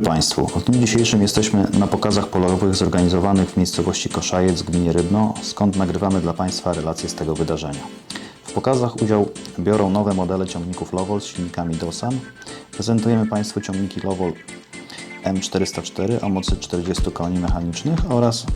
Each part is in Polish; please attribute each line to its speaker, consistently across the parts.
Speaker 1: Państwu, w dniu dzisiejszym jesteśmy na pokazach polowych zorganizowanych w miejscowości Koszajec gminie Rybno, skąd nagrywamy dla Państwa relacje z tego wydarzenia. W pokazach udział biorą nowe modele ciągników Lowol z silnikami Dosan. Prezentujemy Państwu ciągniki Lowol M404 o mocy 40 koni mechanicznych oraz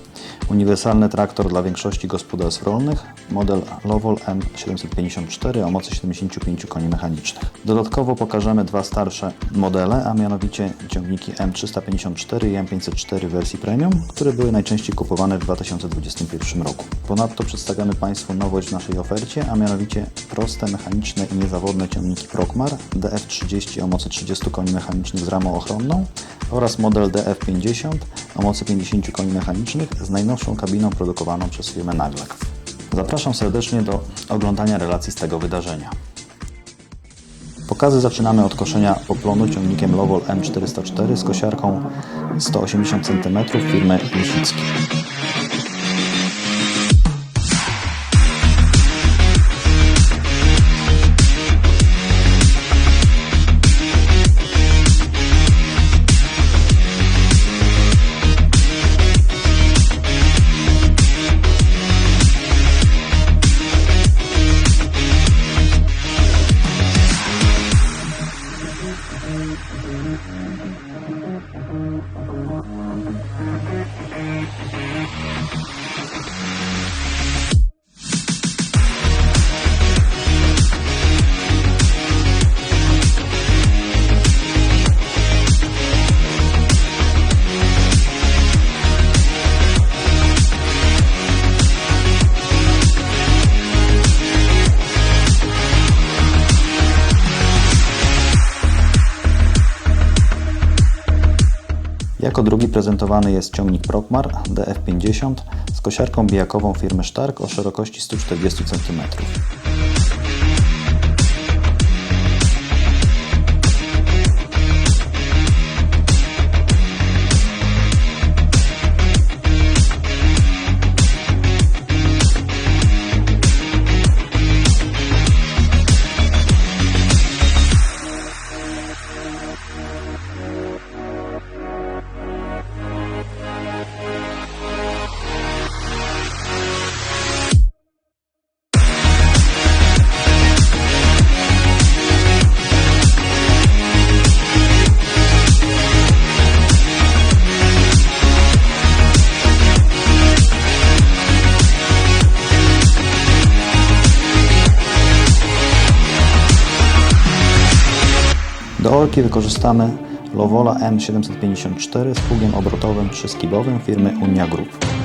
Speaker 1: uniwersalny traktor dla większości gospodarstw rolnych, model Lowol M754 o mocy 75 koni mechanicznych. Dodatkowo pokażemy dwa starsze modele, a mianowicie ciągniki M354 i M504 w wersji premium, które były najczęściej kupowane w 2021 roku. Ponadto przedstawiamy Państwu nowość w naszej ofercie, a mianowicie proste, mechaniczne i niezawodne ciągniki Prokmar DF30 o mocy 30 koni mechanicznych z ramą ochronną oraz model DF50 o mocy 50 koni mechanicznych z najnowszą kabiną produkowaną przez firmę Naglak. Zapraszam serdecznie do oglądania relacji z tego wydarzenia. Pokazy zaczynamy od koszenia poplonu ciągnikiem Lowol M404 z kosiarką 180 cm firmy Lisicki. Thank you. Jako drugi prezentowany jest ciągnik Prokmar DF50 z kosiarką bijakową firmy Stark o szerokości 140 cm. Do orki wykorzystamy Lowola M754 z pługiem obrotowym trzyskibowym firmy Unia Group.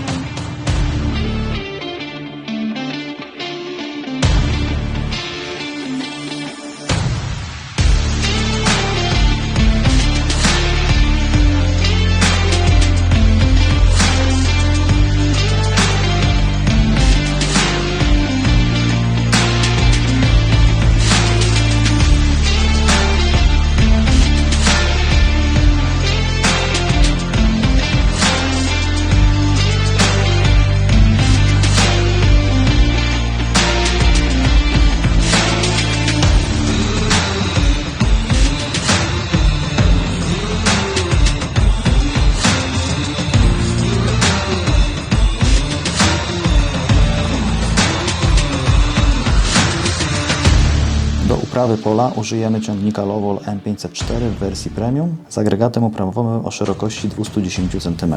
Speaker 1: Uprawy pola użyjemy ciągnika Lowol M504 w wersji premium z agregatem uprawowym o szerokości 210 cm.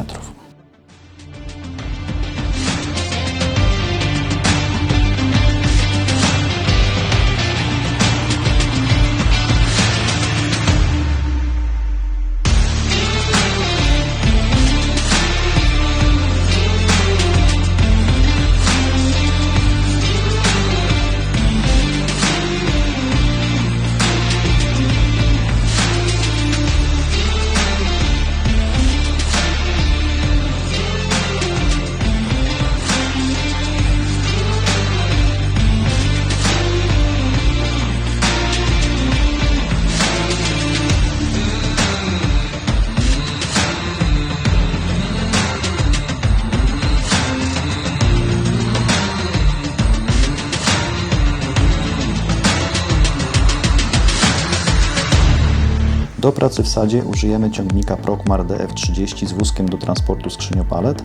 Speaker 1: Do pracy w sadzie użyjemy ciągnika Prokmar DF30 z wózkiem do transportu skrzyniopalet.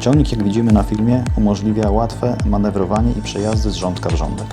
Speaker 1: Ciągnik, jak widzimy na filmie, umożliwia łatwe manewrowanie i przejazdy z rządka w rządek.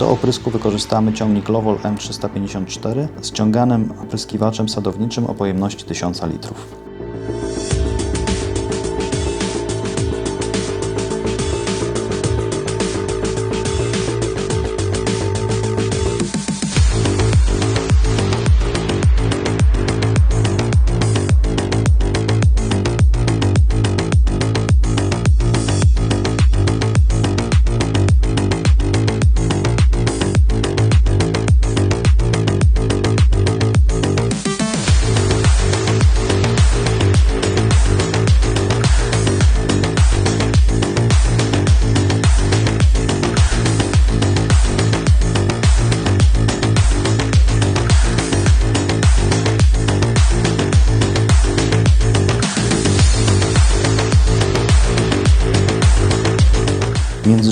Speaker 1: Do oprysku wykorzystamy ciągnik Lovol M354 z ciąganym opryskiwaczem sadowniczym o pojemności 1000 litrów.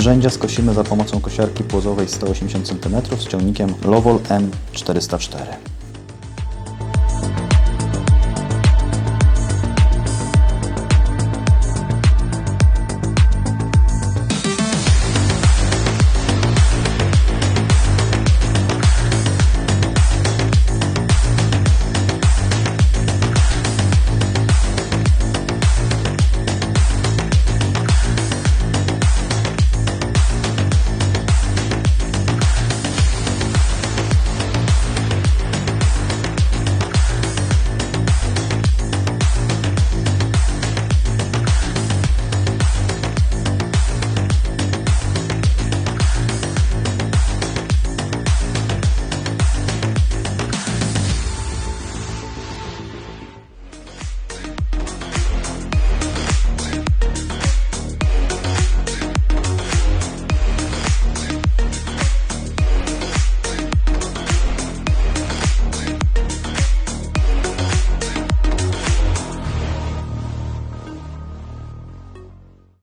Speaker 1: Międzyrzędzia skosimy za pomocą kosiarki płozowej 180 cm z ciągnikiem Lovol M404.